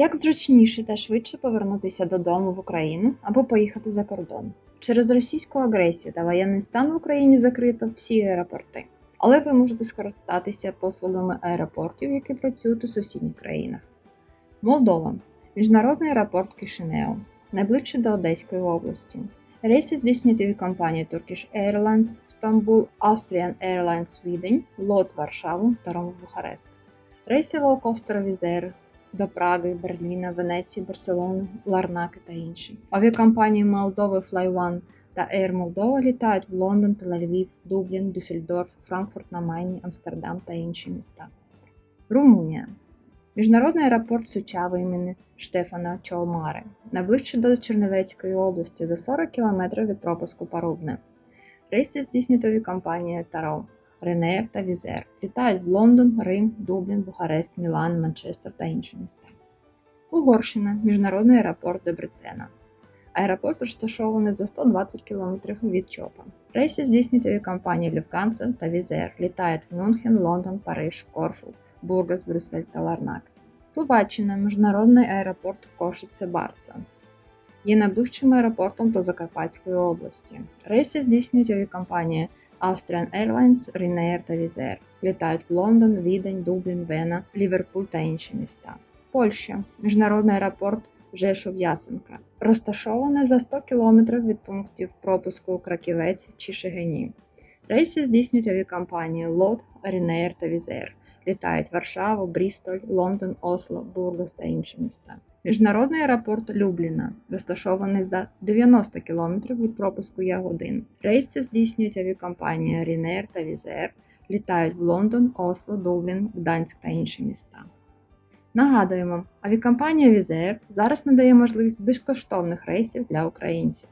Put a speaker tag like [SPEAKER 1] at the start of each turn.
[SPEAKER 1] Як зручніше та швидше повернутися додому в Україну або поїхати за кордон? Через російську агресію та воєнний стан в Україні закрито всі аеропорти. Але ви можете скористатися послугами аеропортів, які працюють у сусідніх країнах. Молдова міжнародний аеропорт Кишинеу, найближче до Одеської області. Рейси здійснюють авіакомпанії Turkish Airlines, Стамбул, Austrian Airlines Відень, Лот Варшаву та Ром Бухарест. Рейси лоукостера Візер до Праги, Берліна, Венеції, Барселони, Ларнаки та інші. Авіакомпанії Молдови Fly-One та Air Moldova літають в Лондон, Тель-Авів, Дублін, Дюссельдорф, Франкфурт на Майні, Амстердам та інші міста. Румунія. Міжнародний аеропорт Сучави імені Штефана Чолмари, найближче до Чернівецької області за 40 км від пропуску Парубне. Рейси здійснюють авіакомпанія Таро, Ренеєр та Візер. Літають в Лондон, Рим, Дублін, Бухарест, Мілан, Манчестер та інші міста. Угорщина міжнародний аеропорт Дебрецена. Аеропорт розташований за 120 км від Чопа. Рейси здійснюють авіакомпанії Люфганса та Візер. Літають в Мюнхен, Лондон, Париж, Корфу, Бургас, Брюссель та Ларнак. Словаччина міжнародний аеропорт Кошице Барца. Є найближчим аеропортом до Закарпатської області. Рейси здійснюють авіакомпанії Austrian Airlines, Ryanair та Візер. Літають в Лондон, Відень, Дублін, Вена, Ліверпуль та інші міста. Польща міжнародний аеропорт Жешов Ясенка, розташований за 100 кілометрів від пунктів пропуску Краківець чи Шегині. Рейси здійснюють авіакомпанії Лот, Ryanair та Air. Літають Варшаву, Брістоль, Лондон, Осло, Бургас та інші міста. Міжнародний аеропорт Любліна розташований за 90 км від пропуску Ягодин. Рейси здійснюють авіакомпанії Ryanair та Air. Літають в Лондон, Осло, Дублін, Гданськ та інші міста. Нагадуємо, авіакомпанія Air зараз надає можливість безкоштовних рейсів для українців.